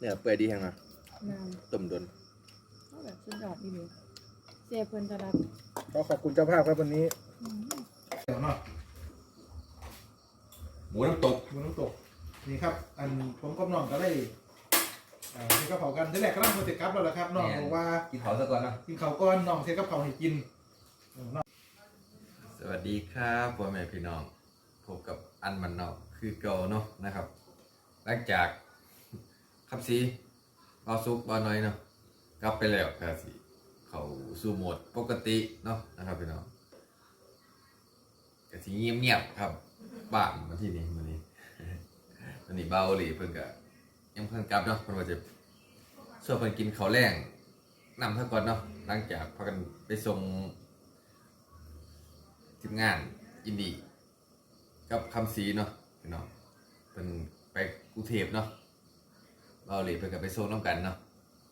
เนี่ยเปื่อยดีแฮงนะนานต้มดนเขาแบบสุดยอดดีเลยเสียเพิ่นจะรับก็ขอบคุณเจ้าภาพครับวันนี้อืมเดี๋ยวเนาะหมูน้ำตกมือน้ำตกนี่ครับ อันผมกับน้องก็ได้อ่าเทกระเผากันที่แรกก็ต้องโปรเจกต์ครับแล้วล่ะครับน้องบอกว่ากินเขาซะก่อนนะกินข้าวก้อนน้องเทกระเผาให้กินเออน้อง สวัสดีครับพ่อแม่พี่น้องพบกับอันมันนอกคือเก่าเนาะนะครับ หลังจากคำซีบาซุกบาน้อยเนาะกลับไปแล้วครับสิเขาสู่โหมดปกติเนาะนะครับพี่น้องกะทีเงียบๆครับบ้านมาที่นี่มานี้วันนี้เบาหลีเพิ่นก็ยังเพิ่นกลับเนาะเพิ่นว่าจะช่วยเพิ่นกินข้าวแรงนำเท่าก่อนเนาะหลังจากพากันไปส่ง ทีมงานอินดีกับคำสีเนาะพี่น้องเป็นไปกรุงเทพเนาะเราเลยเพิ่นกับไปโซนน้ำกันเนาะ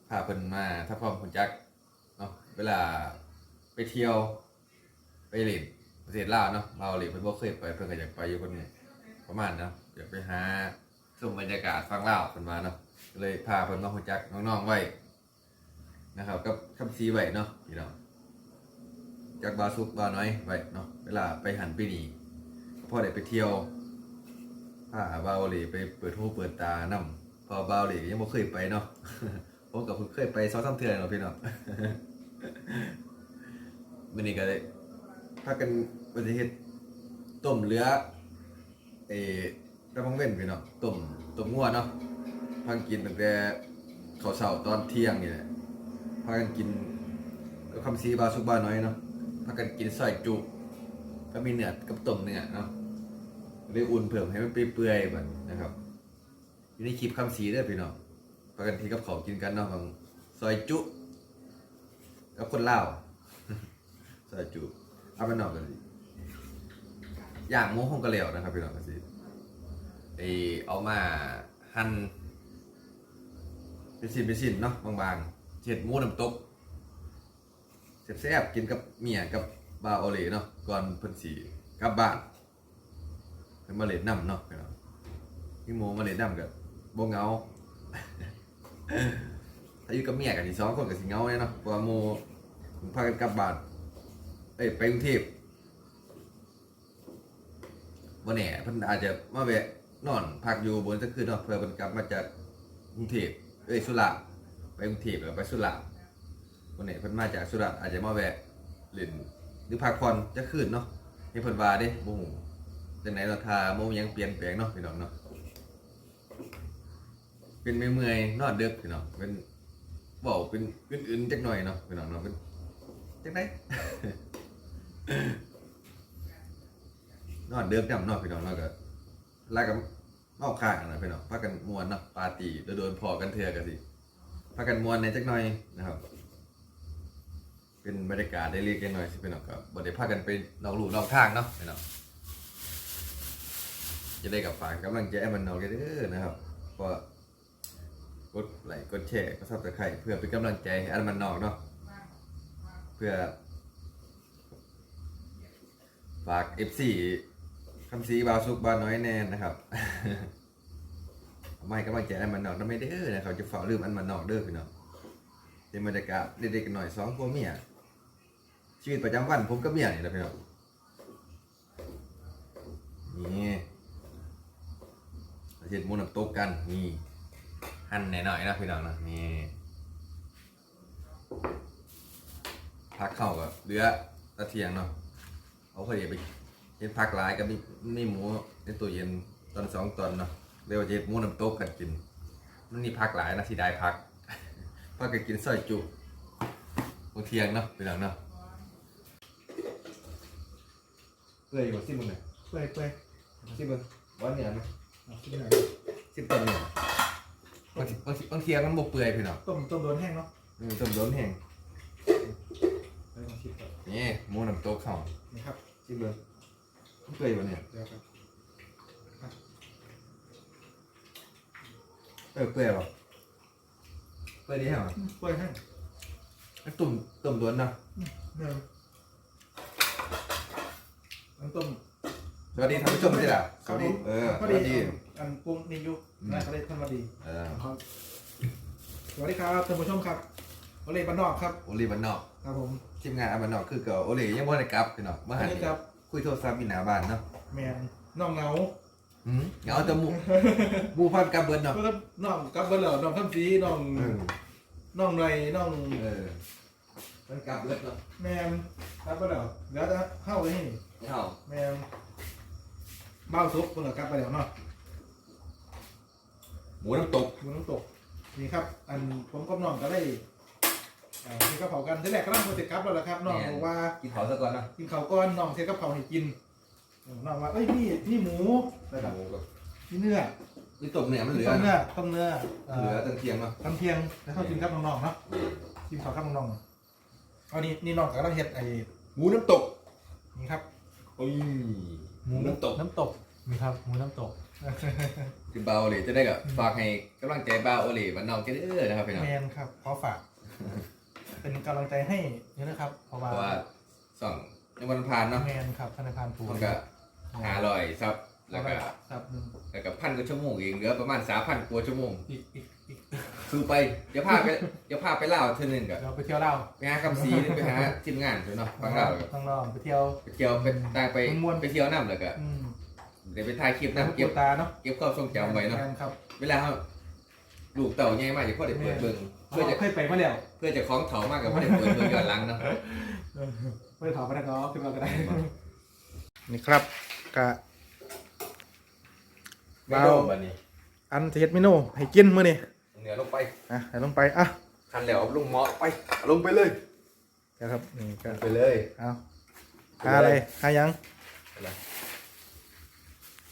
พาเพิ่นมาถ้าพร้อมคุณจักเนาะเวลาไปเที่ยวไปเล่นประเทศลาวเนาะเราเลยเพิ่นบ่เคยไปเพิ่นก็อยากไปอยู่คนนี้ประมาณเนาะอยากไปหาชมบรรยากาศฟังลาวเพิ่นมาเนาะก็เลยพาเพิ่นมาคุณจักน้องๆไว้นะครับกับคำสีไว้เนาะพี่น้อง จากบาซุกบาน้อยไว้เนาะเวลาไปหันไปนี่พ่อได้ไปเที่ยวพาบาวเหลไปเปิดหูเปิดตานำพอบาวเหลยังบ่เคยไปเนาะผมกับเพิ่งเคยไปสองสามเทื่อเนาะพี่น้องมื้อนี้ก็ได้พากันว่าสิเฮ็ดต้มเหลือเอ่อระบังเว้นพี่น้องต้มต้มงัวเนาะพากันกินตั้งแต่ข้าวเช้าตอนเที่ยงนี่แหละพากันกินก็คำซีบาซุกบาน้อยเนาะ พากันกินซอยจุก็มีเนื้อกับต้มเนื้อเนาะเลยอุ่นเพิ่มให้มันเปื่อยๆแบบนะครับ อยู่ในคลิปคำซีด้อพี่น้องพากันทีกับเขากินกันเนาะของซอยจุกับคนเลาซอยจุเอาไปนอกกันสิย่างหมูห้องกระเหลวนะครับพี่น้องกันสิไอเอามาหั่นเป็นชิ้นเป็นชิ้นเนาะบางๆเช็ดหมูน้ำตก แซ่บๆกินกับเมียกับบาโอเลเนาะก่อนเพิ่นสีกลับบ้านเพิ่นมาเล่นน้ำเนาะพี่น้องพี่โมมาเล่นน้ำกับบ่เงาถ้าอยู่กับเมียกันที่สองคนกับสิเงาแน่เนาะเพราะว่าโมพากันกลับบ้านเอ้ยไปกรุงเทพบ่แน่เพิ่นอาจจะมาแวะนอนพักอยู่บนสักคืนเนาะเพื่อเพิ่นกลับมาจากกรุงเทพเอ้ยสุราษฎร์ไปกรุงเทพแล้วไปสุราษฎร์ วันนี้เพิ่นมาจากสุราษฎร์อาจจะมาแวะเล่นหรือพักผ่อนจะขึ้นเนาะให้เพิ่นว่าเด้บ่ฮู้จังไหนราคาโมยังเปลี่ยนแปลงเนาะพี่น้องเนาะเป็นเมื่อยๆนอนดึกพี่น้องเป็นเว้าเป็นอื่นๆจักหน่อยเนาะพี่น้องเนาะเป็นจังไดนอนดึกนํเนาะพี่น้องเนาะก็ล้วก็เมาค้างนะพี่น้องพากันม่วนเนาะปาร์ตี้โดนพอกันเทื่อก็สิพากันม่วนในจักหน่อยนะครับ เป็นบรรยากาศได้เรียกกันหน่อยสิเป็นหรอกครับบ่ได้พากันไปนอกลู่นอกทางเนาะพี่น้องจะได้กับฝากกำลังใจมันนอกกันเด้อนะครับก็กดไลค์กดแชร์ก็ซับสไครต์เพื่อเป็นกำลังใจให้อันมันนอกเนาะเพื่อฝาก FC คำซีบาวซุกบาวน้อยแน่นะครับไม่กำลังใจอันมันนอกนั่นไม่ได้เด้อนะครับจะฝ่าลืมอันมันนอกเด้อพี่น้องเป็นบรรยากาศเด็กๆหน่อยสองผัวเมีย ชีวิตประจำวันผมกับเมียนี่แหละพี่น้องนี่เราเห็ดหมูน้ำตกกันนี่หั่นหน่อยๆนะพี่น้องนะนี่พักเข้ากับเรือตะเทียงเนาะเอาพอดีไปเห็นพักหลายกับมีมีหมูในตู้เย็นตอนสองตอนเนาะเรียกว่าเห็ดหมูน้ำตกกันกิน มันนี่พักหลายนะสิได้พักพากันกินซอยจุบางเทียงเนาะเป็นหลังเนาะเปื่อยอยู่สิมึงเนี่ยเปื่อยเปื่อยสิมึงวันเนี่ยไหมเอาขึ้นหน่อยสิบต้นเนี่ยบางทีบางทีบางเทียงมันบกเปื่อยพี่น้องต้มต้มโดนแห้งเนาะอืมต้มโดนแห้งไปลองชิมก่อนนี่หมูน้ำโต๊ะเข่านี่ครับสิมึงมันเปื่อยอยู่เนี่ยเดี๋ยวครับเออเปื่อยหรอเปื่อยดีเหรอเปื่อยแห้งมันตุ่มตุ่มโดนเนาะเนื้อมั นต้มสวัสดีท่านผู้ชมที่ละสวัสดีเออพอสดีวัสดีอันปรุงนี่อยุอืมนะก็เลยท่านมาดีเออครับสวัสดีครับท่านผู้ชมครับโอเล่บ้านนอกครับโอลีบันนอกครับผมทีมงานอันบันนอกคือเก่าโอลียังบ่ได้กลับพี่น้องมาหันนี่ครับคุยโทรศัพท์อยู่หน้าบ้านเนาะแมนน้องเหงาหืมเหงาแต่หมู่หมู่พันกลับเบิดเนาะก็น้องกลับเบิ้ลเหรอน้องข้ามสีน้องเออน้องหน่อยน้องเออมันกลับเบิดเนาะแมนกลับเบิ้ลเหรอเดี๋ยวจะเข้าไปให้ เฮาแมนเบ้าซุปเพิ่งกลับไปแล้วเนาะหมูน้ำตกมือน้ำตกนี่ครับ อันผมกับน้องก็ได้เอ่อกินกระเพรากันที่แรกก็ต้องโปรเจกต์กลับแล้วล่ะครับน้องบอกว่า กินเผาซะก่อนเนาะกินข้าวก้อนน้องเทกระเพราให้กินน้องว่าเอ้ยพี่พี่หมูนะครับหมูกับพี่เนื้อนี่ตกเนี่ยมันเหลือต้มเนื้อนะต้มเนื้อเอ่เหลืออตั้งเที่ยงเนาะทำเพียงแล้วเขากินกับน้องๆเนาะกินข้าวกับน้องๆเอานี่นี่น้องกำลังเฮ็ดไอ้หมูน้ำตกนี่ครับ อุ้ยหมูน้ำตกน้ำตกนี่ครับหมูน้ำตกคือเบาเลยจะได้กับฝากให้กำลังใจเบาโอลีบันนอกกันเด้อนะครับพี่น้องแมนครับขอฝาก เป็นกำลังใจให้เยอะนะครับ เพราะเพว่าราะว่าสองในวันพานเนาะแมนครับธนาคารปูมันก็หาลอยซับแล้วก็ครับหนึ่งแล้วก็พันกว่าชั่วโมงเองเหลือประมาณสามพันกว่าชั่วโมงอีกอีกอีก คือไปเดี๋ยวพาไปเดี๋ยวพาไปเล่าวเท่านึงกับเราไปเที่ยวเล่าวไปหาคำซีหรือไปหาทีมงานเถอะเนาะฟังเล่าวกับต้องลองไปเที่ยว ไปเที่ยวไปตางไปม่วนๆ ไปเที่ยวน้ำแล้วก็อืมเดี๋ยวไปถ่ายคลิปน้ำน้ำเก็เก็บบตาเนาะเก็บข้อทรงจำไว้เนาะแม่ครับ เวลาเขาลูกเต่าใหญ่มากจะพ่อได้เปิดเบิ่งเพื่เพื่ออจะจะเคยไปมาแล้ว เพื่อจะคล้องเถามากกับพ่อได้เปิดเบิ่งย้อนหลังเนาะเพื่อถอดมาแล้วก็ขึ้นมาก็ได้ นี่ครับกะไม่เบาโดนบัดนี้อันเฮ็ดเมนูให้กินมื้อนี้ เหนือลงไปอะให้ลงไปอะคันแล้วลุงหมอไปลงไปเลยนะครับนี่ก็ไปเลยเอาหาอะไรหายังอะไร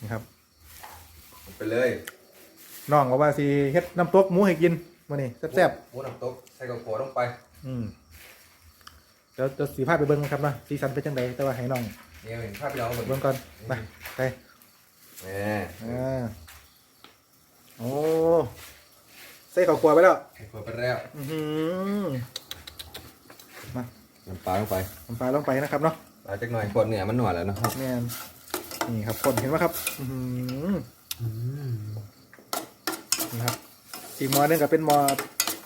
นี่ครับลงไปเลยน้องบอกว่าสิเฮ็ดน้ำตกหมูให้กินมื้อนี้แซ่บหมูน้ำตกใส่กระโปรงลงไปๆอืมเดี๋ยวเดี๋ยวสีภาพไปเบิ่งครับเนาะสีสันเป็นจังไดแต่ว่าให้น้องนี่เห็นภาพพี่น้องเหมือนเบิ่งก่อนไปไปแหมอ่าโอ้ ใส่ข้าวคั่วไปแล้วเปิดไปแล้วอื้อหือน้ำปลาลงไปน้ำปลาลงไปนะครับเนาะปลาจักหน่อยขวดเหนือมันหนวดแล้วเนาะแม่นนี่ครับคนเห็นไหมครับอื้อหือนี่ครับอีกหมอหนึงก็เป็นหมอ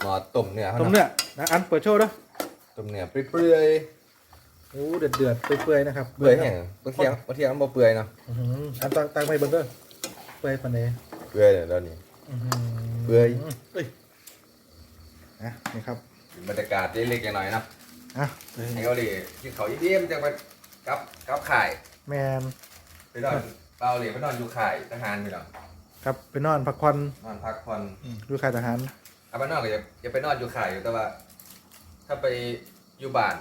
หมอต้มเนื้อเขาต้มเนาะเนื้อนะอันเปิดโชว์ด้วยต้มเนื้อเปื่อยโอ้เดือดเดือดๆเปื่อยๆนะครับๆเปื่อยแห้งบางเทียงบางเทียงมันบ่เปื่อยเนาะอื้อหืออันตั้งตั้งไปเบิ่งเด้อเปื่อยปานใดเปื่อยเดี๋ยวเรานี่อื้อหือ เปื่อยเอ้ยนะนี่ครับบรรยากาศเล็กๆหน่อยๆเนาะอะให้เขาเลยกินเขาวเยี่ยมๆจะไปกับกับข่ายแมนไปนอนเปล่าเลยไปนอนอยู่ข่ายทหารพี่น้องครับไปนอนพักผ่อนนอนพักผ่อนอืมดูค่ายทหารเอาไปนอนก็จะจะไปนอนอยู่ข่ายอยู่แต่ว่า ถ้าไปอยู่บ้าน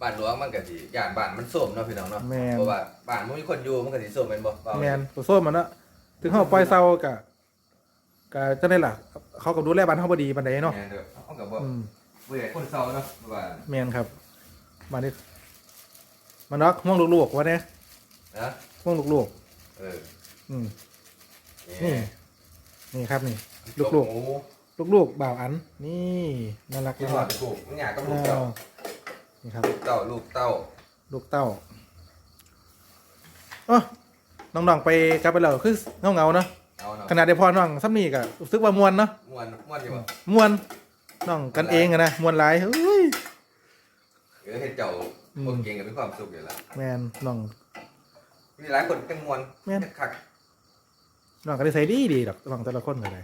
บ้านหลวงมันก็สิย่านบ้านมันส้มเนาะพี่น้องเนาะแมนเพราะว่าบ้านมันมีคนอยู่มันก็สิส้มเป็นบ่เปล่าแมนตัวส้มมันเนาะถึงเขาปล่อยเศร้ากะ กะจะได้ล่ะ เขากับดูแลบ้านเขาบดีบันไดเนาะแม่นเด้อเขาก็บ่อืมเบื่อคนเศร้าเนาะเพราะว่าแมนครับบ้านนี้มันรักห่วงลูกๆวะเนี่ยนะห่วงลูกเออๆอืมนี่ นี่ครับนี่ ลูลูกกหมูลูกๆบ่าวอัน นี่น่ารักที่น่าหอรัดกลูกมันอยากกับลูอ้ากเต้าวนี่ครับ ลูกเต้าลูกเต้าลูกเต้าอ๋อน้องๆไปกลับไปแล้วคือเงาๆเนาะ เอาเนาะขนาดเดียวพอน้องซ้ำนี่ก็รู้สึกว่ามวนเนาะม่วนม่วนอยู่บ่มวนน้องกันเองอะนะมวนหลายเฮ้ยเออเฮ็ดเจ้าอืมคนเก่งก็มีความสุขอยู่แล้วแมนน้องมีหลายคนเป็นม่วนแม่นเฮ็ดคักน้องก็ได้ใส่ดีดีดอกน้องแต่ละคนก็ได้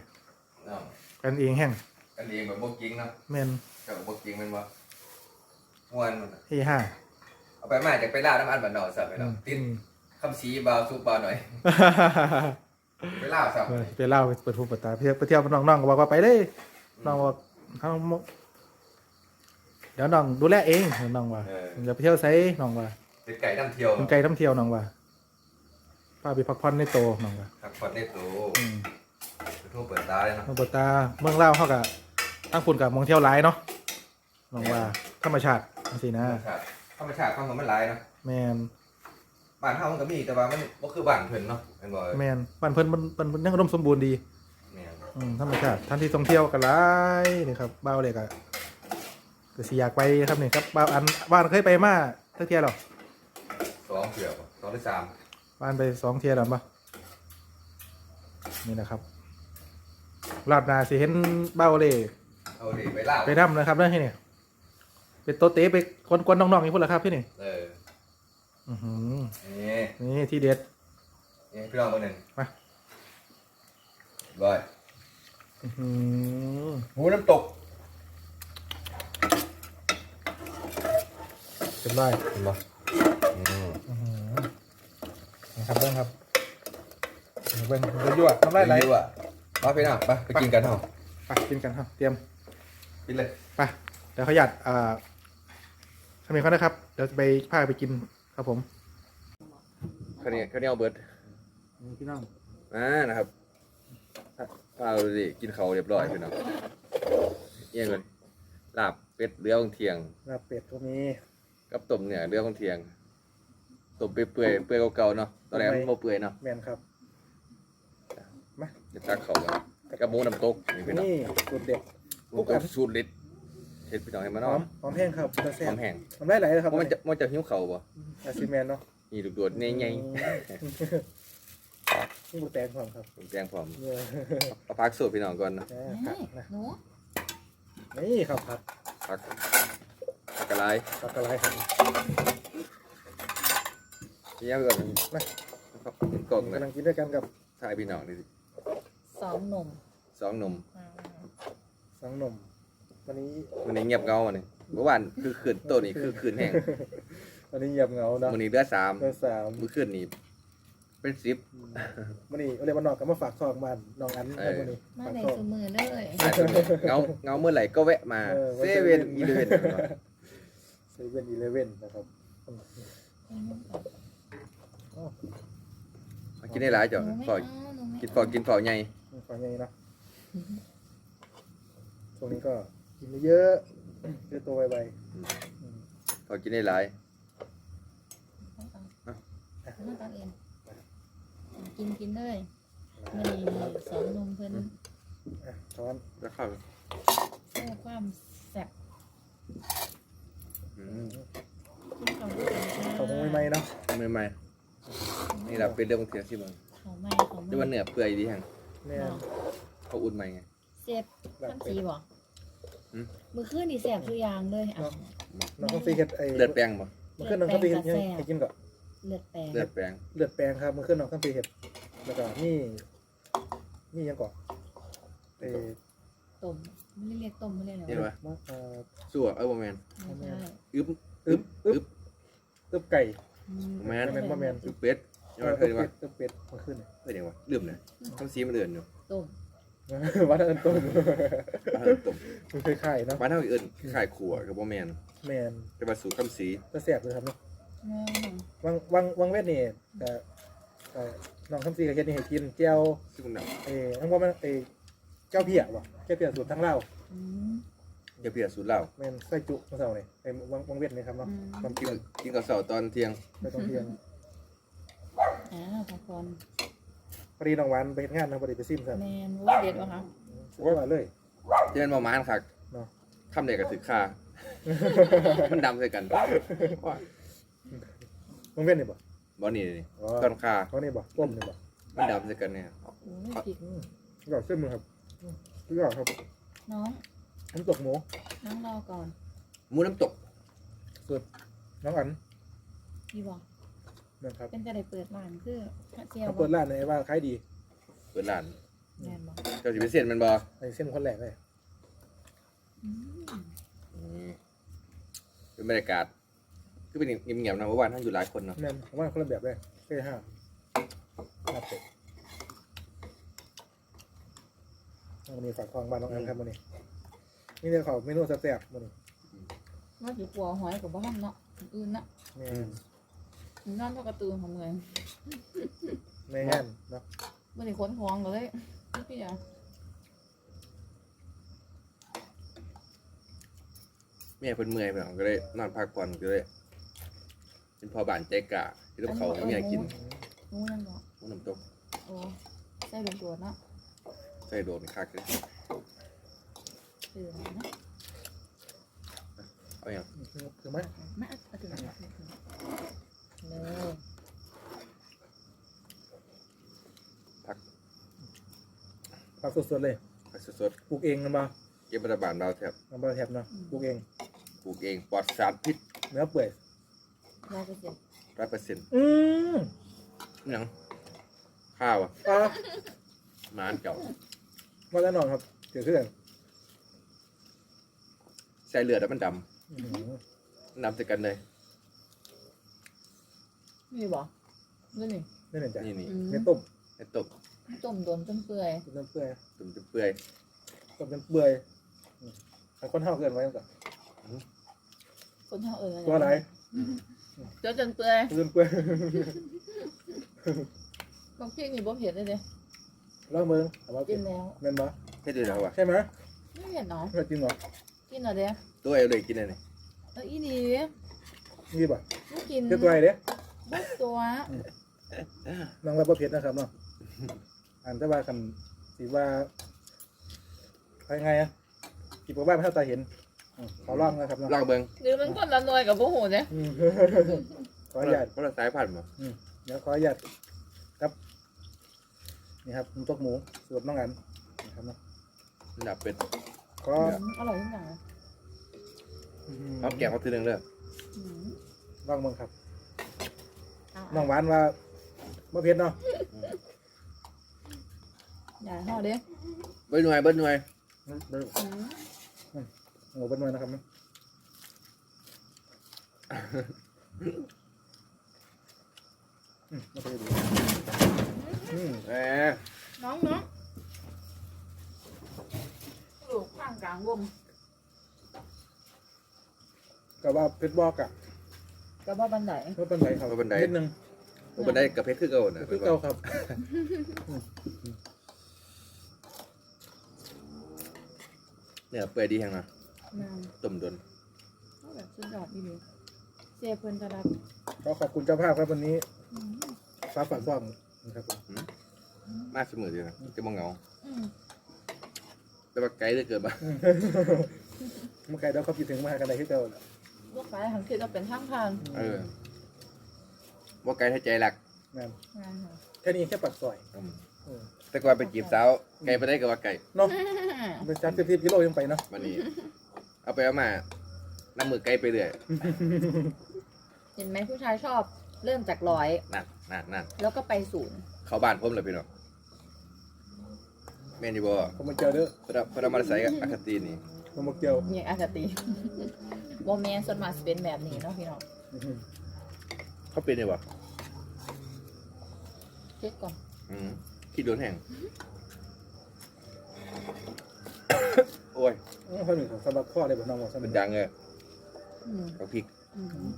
เนาะกันเองแห้งกันเองแบบบ่จริงเนาะแมนเจ้าก็บ่จริงแม่นบ่ม่วนมันน่ะเฮฮ่าเอาไปมาจากไปล่าน้ำอันบ้านนอกซะไปเนาะติดคำสีบาวซุปบาวหน่อย ไปล่าซะเออไปเล่าไปเปิดหูเปิดตาไปเที่ยวไปเที่ยวน้องน้องก็บอกว่าไปเลยน้องบอกเขาเดี๋ยวน้องดูแลเองน้องว่าอย่าไปเที่ยวไซน้องว่าเป็นไก่น้ำเที่ยวเป็นไกลท่องเที่ยวน้องว่าพาไปพักผ่อนในโตน้องว่าพักผ่อนได้โตอืมไปทั่วเปิดตาเลยเนาะน้องเปิดตาเมืองเล่าวเขากับตั้งฝุ่นกับมองเที่ยวหลายเนาะน้องว่าธรรมชาติสินะธรรมชาติความมันหลายเนาะแมน บ้านเฮามันก็มีแต่ว่ามันบ่คือบ้านเพิ่นเนาะแม่นบ่แมนบ้านเพิ่นมันมันมันยังอุดมสมบูรณ์ดีแม่นอืมธรรมชาติท่านที่ท่องเที่ยวกันหลายนี่ครับบ้าวเลยก็ก็สิอยากไปครับนี่ครับบ้าวอันบ้านเคยไปมาเท่าเที่ยวหรอสองเถื่อบ่สองหรือสามปบ้านไปสองเทียร์แล้วปะนี่นะครับลาบหนาสิเห็นเบ้าเลยเอาดิไปลาบไปทำนะครับเรื่องที่นี่เป็นโตะเตะไปกวนๆน้องๆนี่พูดแล้วครับพี่นี่ เออ อือหือนี่นี่ที่เด็ด นี่พี่น้องคนหนึ่งมาร้อยอื้อหือหมูน้ำตกเรียบร้อยเห็นปะอืมอื้อหือนะครับเบิ้งครับเบิ้งเบิ้งยั่วน้ำลายไหลเยอะอะมาพี่น้องไปไปกินกันเถอะไปกินกันครับเตรียมกินเลยไปเดี๋ยวเขาหยัดอ่าทำเองเขานะครับ เดี๋ยวจะไปพาไปกิน ครับผมข้าวเหนียวข้าวเหนียวเบิร์ดพี่น้องอ่านะครับพาเราดิกินเขาวเรียบร้อยพี่น้องเยี่ยงเลยลาบเป็ดเรือของเทียง ลาบเป็ดก็มีกับต้มเนี่ยเรือของเทียงต้มเปื่อยๆเปื่อยเก่าๆเนาะตอนแรกมันบ่เปื่อยเนาะแมนครับมาจะตักเขากันกับหมูน้ำตกนี่พี่น้องนี่สูตรเด็ดหมูน้ำตกสูตรเด็ดเห็ดพี่น้องให้มาหเนาะอมหอมแห้งครับกระแซหอบมแห้งทำได้ไหลายเลยครับมันจะมันจะหิวเขาบ่ อาซิแมนเนาะนี่ดูดวดๆใหญ่นี่บุแตงความครับๆผมแจงพร้อมเนี่ยเอาพักสูตรพี่น้องก่อนเนาะนะคนี่รับนะหนูนี่ครับผักพักพักกระไรผักกระไรครับพี่ยังก่อนมากล่องเลยกำลังกินด้วยกันกับถ่ายพี่น้องนี่สิสองหนุ่มสองหนุ่มอ่าสองหนุ่มวันนี้วันนี้เงียบเงาวันนี้เมื่อวานคือคืนตัวนี้คือคืนแห้ง วันนี้เงียบเหงาเนาะวันนี้เหลือสามเบอร์สามเมื่อคืนนี้เป็นสิบวันนี้เอาเรียกว่าน้องกับมาฝากทองบ้านน้องอันเอครับอวันนี้มาฝากในทอง สมือเลยอ่าตัวนี้เงาเงาเมื่อไหร่ก็แวะมาเออเซเว่นอีเลเว่นเซเว่นอีเลเว่นนะครับกินได้หลายจ้ะหนูไม่ฝอเอาหนูไม่กินฝอกินฝอใหญ่ฟังยังไงเนาะช่วงนี้ก็กินเยอะเยอะตัวไวๆอืมฝอกินได้หลายเอา เอาเอาตักเองกินกินเลยมีสองหนุ่มเพิ่นอะช้อนแล้วเข้าโอ้ความแซ่บอืมกินของด้วยกันจ้าเขาคงไม่ไหมเนาะไม่ไม่นี่เราเป็นเรื่องของเทียนสิมึงของใหม่ของใหนี่มันม่เหนือเปื่อยดีแฮงแม่นเขาอุ่นใหม่ไงเสียบข้ามสีบ่อืมมือขึ้นนี่แซ่บทุกอย่างเลยอะน้องต้องซีเฮ็ดไอ้เลือดแป้งบ่มันขึ้นน้องต้องซีเฮ็ดยังให้กินก่อน เลือดแปลงเลือดแป้งเลือดแปลงครับมันขึ้นน้องต้องซีเฮ็ดแล้วก็นี่นี่ยังก่อนเอ้ต้มไม่ได้เรียกต้มไม่ได้เรียกเห็นอะไรปะมะเอ่อ สู้อะเออบ่แมนไม่ใช่อึ๊บอึ๊อึ๊บบอึ๊อึ๊บบอึ๊บไก่ อืแม่นแม่นบ่แม่น อึ๊บเป็ดยังไม่เคยอึ๊บว่าเป็ดอึ๊บเป็ดมันขึ้นเคยยังวะลืมเลยคำซีมันเดือนอยู่ต้มวัดอันต้นบ้านเฮาตบมันคล้ายๆเนาะบ้านเฮาเอิ้นขายขัวกับบ่แม่นแมนแต่ว่าสูตรคำสีก็แสบเลยครับเนาะอืม วังวังวังเวทนี่แต่แต่น้องคำซีกับเฮ็ดนี่ให้กินแก้วซึ่งมันเอ้อังว่ามันเอ้แก้วเพียว่ะแก้วเพียสูตรทั้งเล่าวอืมเดี๋ยวเพียสูตรเหล้าแมนไส้จุเมื่อเช้านี่ไอ้วังวังเวทนี่ครับเนาะอืมความกิกินนกินกับเสาร์ตอนเที่ยงไปตรงเที่ยงอ่าพักผ่อนพอดีน้องหวานไปเฮ็ดงานนะพอดีไปซิมครับแมนโอ้เด็ดวะคะสุดยอดเลยเจอบ่มานคักเนาะคำเด็กก็ถือค่ามันดำใส่กัน วังเวทนี่บ่บ่นี่นี่อ๋อต้นค่าเขานี่บ่ต้มนี่บ่มันดำใส่กันเนี่ยโอ้ยพริกอืมยอดเส้นมือครับอืมสุดยอดครับน้อง น้ำตกหมูน้องรอก่อนหมูน้ำตกสุดน้องอันพี่บอกนะครับเป็นจะได้เปิดร้านคือเจียวเขาบอเปิดร้านในว่าขายดีเปิดร้านแมนบอกเจ้าสิไปเสียนแมันบ่ไอ้เส้นคนแรกเลยอืมอืมเป็นบรรยากาศ คือเป็นเงียบๆนะเพราะว่าท่านอยู่หลายคนเนาะแม่นผมว่าคนละแบบเลยเส้นห้าห้าเป็ดวันนี้ฝากทองบ้านน้องอันครับวันนี้นี่เรื่องเขาเมนูแซ่บๆวันนี้ว่าสิกลัวหอยกับบ้านเนาะอื่นเนาะแม่นนั่นเท่ากระตือของเมืองแม่นเนาะวันนี้ขนของเลยพี่อะแม่เพิ่นเมื่อยเพิ่นก็เลยนอนพักผ่อนก็เลย เป็นพอบานเจกะที่ต้องเขาไม่ยกินมูน้ำนเหรอมูน้ำตกโอ้ใส่เป็นตัวนะใส่โดนคักเลยเออเนะเอาอย่างถึงไหมไม่เอาถึงเลยผักผักสดๆเลยผักสดๆปลูกเองนะบ้าเก็บประบาดเราแถบเบาแถบเนาะปลูกเองปลูกเองปลอดสารพิษเนื้อเปื่อย ร้อยเปอร์เซ็นต์ร้อยเปอร์เซ็นต์อืมหยังข้าวอะอะหมาอันเก่ามาแล้วนอนครับเดี๋ยวเพื่อนใส่เลือดแล้วมันดอื้อหือำมันดำติดกันเลยนี่บ่นี่นี่นี่เหมือนจ้ะนี่นี่อืมเนื้อต้มไอ้ตบต้มโดนจนเปื่อยเนื้อเปื่อยตุ่มจะเปื่อยต้มจนเปื่อยอืมให้คนเท่าเกินไว้ก่อนคนเท่าเอ่ยตัวอะไรเจอจนเปื่อยจนเปื่อยบางทีนี่บ่เผ็ดเลยเด้ลองเมืองเอาว่ากินแล้วเม่นบ่ให้ดูแล้วว่ะใช่ไหมไม่เผ็ดเนาะไม่กินหรอกินเหรอเด้ตัวเอวเลยกินอะไรนี่เอออีนี่นี่ป่ะไม่กินเจ้าตัวไหนเด้บ่ตัวน้องว่าบ่เผ็ดนะครับเนาะอ่านแต่ว่าคันสิว่าไปไงอะกินกับบ้านไม่เท่าตาเห็น อืมขอลองนะครับเนาะลองเบิ่งหรือมันคนละหน่วยกับบ่ฮู้เด้อืมขออนุญาตเพราะเราสายพันธุ์มาเดี๋ยวขออนุญาตครับนี่ครับน้ำตกหมูสูตรน้องอันนะครับเนาะมันดับเป็นขออืมอร่อยทุกอย่างเลยเอาแกงเขาทีหนึงเลยอืมลองเมืองครับอะน้องหวานว่าบ่เผ็ดเนาะอย่าห่อเด้เบิ้ลหน่วยเบิ้ลหน่วย เบิ่งอืมโง่เบิ่งหน่อยนะครับเนาะอืมไม่เคยดูอืมแหมน้องเนาะอยู่ข้างกลางวงก็ว่าเผ็ดบอกอะกระบอกบันไดเพิ่บันไดครับนิดนึงผมบันไดกับเพชรคือเก่านะคือเก่าครับเนี่ยเปื่อยดีแฮงนะ นานต้มโดนก็แบบสุดยอดดีเลยเสียเพิ่นจะรับก็ขอบคุณเจ้าภาพครับวันนี้อืมฟ้าฝากซ่องนะครับผมมากเสมอเลยนะจะมองเหงา อืมแต่ว่าไกลเหลือเกินมาเมื่อไก่เราเขาคิดถึงมากันได้ที่เก่าแหละลูกไฟทางคิดว่าเป็นทางผ่านเออว่าไกลถ้าใจหลักนั่นงานค่ะแค่นี้แค่ปักซอยอืมเออแต่ก่อนไปจีบสาวไกลไปได้ก็ว่าไกลเนาะไปจับสิบกิโลยังไปเนาะวันนี้ เอาไปเอามาน้ำมือไกลไปเรื่อยเห็นไหมผู้ชายชอบเริ่มจากร้อย นั่นนั่นนั่นแล้วก็ไปศูนย์เข้าบ้านผมเลยพี่น้องแม่นอยู่บ่ผมมาเจอเด้อเพระเพระมาใส่กับอคตินี่ผมมาเกี่ยวอย่างอคติโมเมนต์ส่วนมากสิเป็นแบบนี้เนาะพี่น้องอื้อหือเขาเป็นอยู่บ่เช็คก่อนอืมคิดโดนแห้ง โอ้ยอื้อเขาหนึ่งสำหรับข้อเลยผมน้องบอกสำหมัรันบดังเลยอืมกับพริกอืม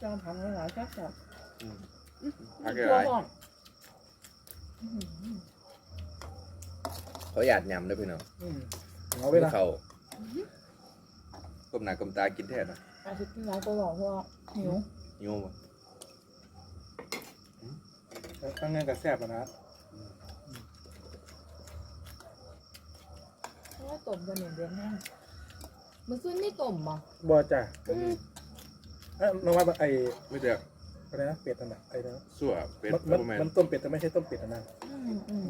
จอมพังหลายๆชอบจับพักได้หลายก่อนเขาหยาดยำด้วยพี่น้องอืมเอาไว้นะเขาก้มหน้าก้มตากินแท้นะอาทิตย์ที่แล้วก็บอกว่าหิว หิวบ่ตั้งงานกับแซ่บอะนะ เพราะ ว่าต้มจะเหนียวเดือนแห้งมันขึ้นไม่ต้มอะบอจ่าเอ้ยน้องว่าไอ้ไม่ใช่อะไรนะเป็ดนั่นน่ะไอ้นะสั่วเป็ดมันประมาณมันต้มเป็ดแต่ไม่ใช่ต้มเป็ดนะนะอืมอืม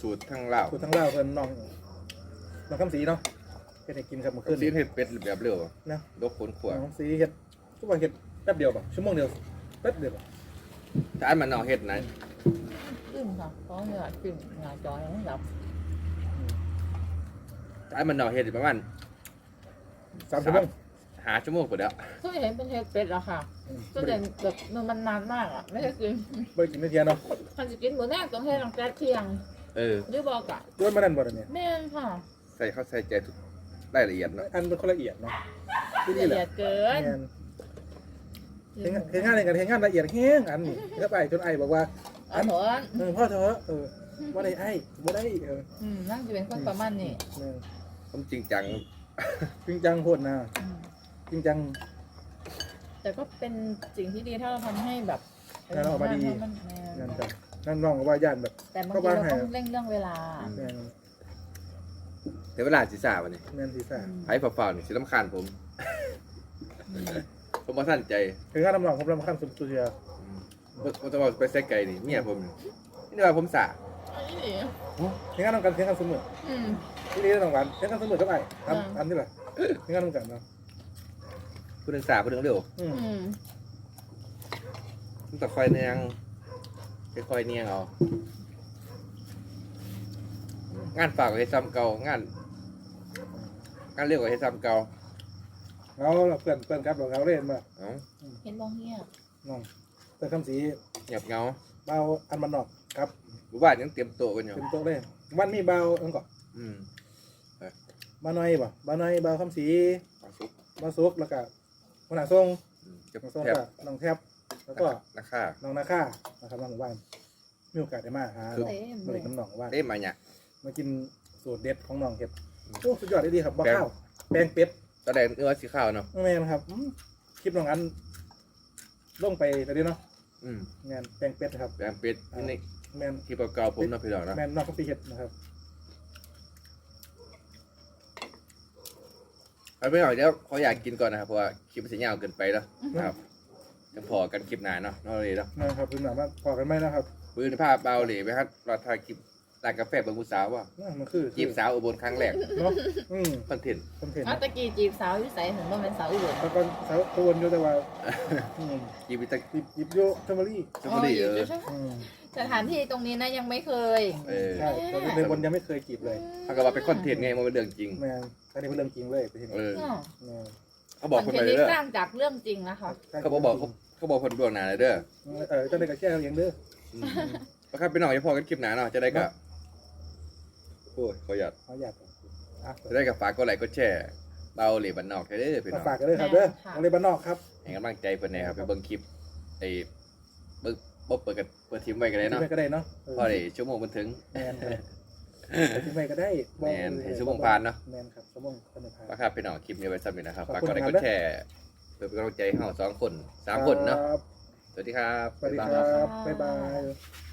สูตรทั้งลาวคุณทั้งเล่าวเพิ่นน้องน้องคำสีเนาะเฮ็ดให้กินครับเมื่อคืน ซีนเห็ดเป็ดแบบเร็วอะนะดกขนขวน้องคำสีเฮ็ดทุกวันเฮ็ดแป๊บเดียวป่ะชั่วโมงเดียวแป๊บเดียวป่ะถ้าอันมันนอกเห็ดนะ ขึ้นค่ะเพราะเหงื่อขึ้นเหงื่อจอยยังไม่หลับ ถ้าอันมันนอกเห็ดประมาณสามชั่วโมงหาชั่วโมงกว่าแล้วเคยเห็นเป็นเทปเป็ดอะค่ะอืมก็เด่นแบบมันนานมากอะไม่ได้กินบ่ได้กินไม่เทียนเนาะคันจะกินหมูแน่ต้องให้หลังแต่เที่ยงเออหรือบอกอะด้วยมานั่นบ่ได้เนี่ยแม่นค่ะ ใส่เข้าใส่ใจทุกรายละเอียดเนาะอันเป็นคนละเอียดเนาะที่ละนี่แหเอียละดเกินแม่นเฮ็ดงานเฮ็ดงานในกันเฮ็ดงานละเอียดแฮงอันนี้แล้วไปจนไอ้บอกว่าเอาเถอะเออพ่อเธอะเออบ่ได้ไอ้บ่ได้เอออืมนั่งจะเป็นคนประมาณนี้แม่น ผมจริงจัง จริงจังโหดนะอืมจริงจัง แต่ก็เป็นสิ่งที่ดีถ้าเราทำให้แบบงานออกมาดีมันแม่นั่นนจ้ะนั่นน้องก็ว่าย่านแบบ แต่บางทีเราต้องเร่งเรื่องเวลาแม่นแต่เวลาสิสาวันนี้แม่นที่ซ่าอืมไผ่ฝ่าๆนี่สิลำคาญผม อืมผมบ่ทันใจถึงงานน้ำน้องผมรำคัญสุดตัวเดียวอืมบ่ต้องว่าไปใส่ไก่นี่เมียผมนี่นี่ว่าผมสาอันนี้ดิเที่ยงกันต้องกันเที่ยงกันเสมออืม ที่นี่ต้องหวานเที่ยงกันเสมอกับไอ้อ่าทำอันนี้แหละเที่ยงกันต้องกันเนาะผู้หนึงสาผู้หนึงเร็วอืมอืมมันต้องคอยเนียงค่อยๆเนียงเอางานฝากกับเฮ็ดซ้ำเก่างานงานเร็วกว่าเฮ็ดซ้ำเก่าเราเพื่อนเพื่อนครับเราเราเล่นมาเอ้าเห็นบ้องเฮียน้องเพื่อนคำสีเงียบเหงาเบาอันมันนอกครับหมู่บ้านยังเตรียมโต๊ะกันอยู่เป็นโต๊ะเลยวันมีเบาอันก่อนอืม บาน้อยบ่บาน้อยเบาคำสีเอาซุปบาซุกแล้วก็หัวหน้าทรงอืมจะน้องทรงแทบก็น้องแทบแล้วก็ราคาน้องนาค่านะครับน้องหมู่บ้านมีโอกาสได้มาหาน้องเต็มมาเลเล่ยนน้ำหนองว่าได้มาเนี่ยมากินสูตรเด็ดของน้องเห็ดอืมโอ้สุดยอดเลยดีครับบ่แป้งข้าวแป้งเป็ดตอนแรกนึกว่าสีขาวเนาะแม่นครับอืมคลิปน้องอันลงไปแต่นี้เนาะอืมงานแป้งเป็ดนะครับแบงเป็ดที่ในแม่นคลิปเก่าๆผมเนาะพี่ดอกเนาะแม่นน้องก็ปีเห็ดนะครับ เอาไม่เอาเดี๋ยวขออยากกินก่อนนะครับเพราะว่าคลิปมันจะยาวเกินไปแล้วนะครับจะพอกันคลิปหน้าเนาะเนาะเลยเนาะนะครับเพื่อนหนามาพอกันไหมนะครับปืนภาพเบาเลยไหมครับเราถ่ายคลิปร้านกาแฟเบิร์มูสาวว่าน่ามันคือจีบสาวอุบลครั้งแรกเนาะอืมคอนเทนต์คอนเทนต์เอาตะกี้จีบสาวอยู่ใส่ถึงว่าเป็นสาวอื่นแล้วก็สาวตัววนอยู่แต่ว่าอืมจีบวิตาหยิบหยิบโยชมบุรีชมบุรีเออ อืม สถานที่ตรงนี้นะยังไม่เคย เออใช่แต่ในบนยังไม่เคยจีบเลยเขาก็ว่าเป็นคอนเทนต์ไงมันเป็นเรื่องจริง แม่นอันนี้เป็นเรื่องจริงเลยไปที่เอนี่อแม่นเขาบอกคคอนนเทไปนต์นี้เด้อสร้างจากเรื่องจริงนะคะเขาบอกบอกเขาเขาบอกคนดวงหนาเลยเด้อเออเจ้าได้กับแช่เลี้ยงเด้ออืมแล้วครับพี่น้องจะพอกันคลิปหนาเนาะจะได้ก็โอ้ยขอหยัดเขาอยากอะจะได้กับฝากกดไลค์กดแชร์เบาเหลี่ยบันนอกเด้อพี่มาน้องฝากกันเลยครับเด้อโรงเรียนบ้านนอกครับ ให้กำลังใจเพิ่นแหน่ครับไปเบิ่งคลิปไอ้เบิ่ง บ่เปิดกันเปิดทีมไว้กันเลยที่เนาะไม่ก็ได้เนาะเออพอได้ชั่วโมงมันถึง แมนครับที่ไม่ก็ได้แม่นให้ชั่วโมงผ่านเนาะ แมนครับชั่วโมงผ่านผ่านนะครับพี่น้องคลิปนี้ไว้ซ้ำนี้นะครับขอบฝากคุณกดไลค์คกรับ ดแชร์เพื่อเป็นกำลังใจให้เราสองคนสามคนเนาะรับสวัสดีครับ สวัสดีบ๊ายคบายรับบ๊ายบาย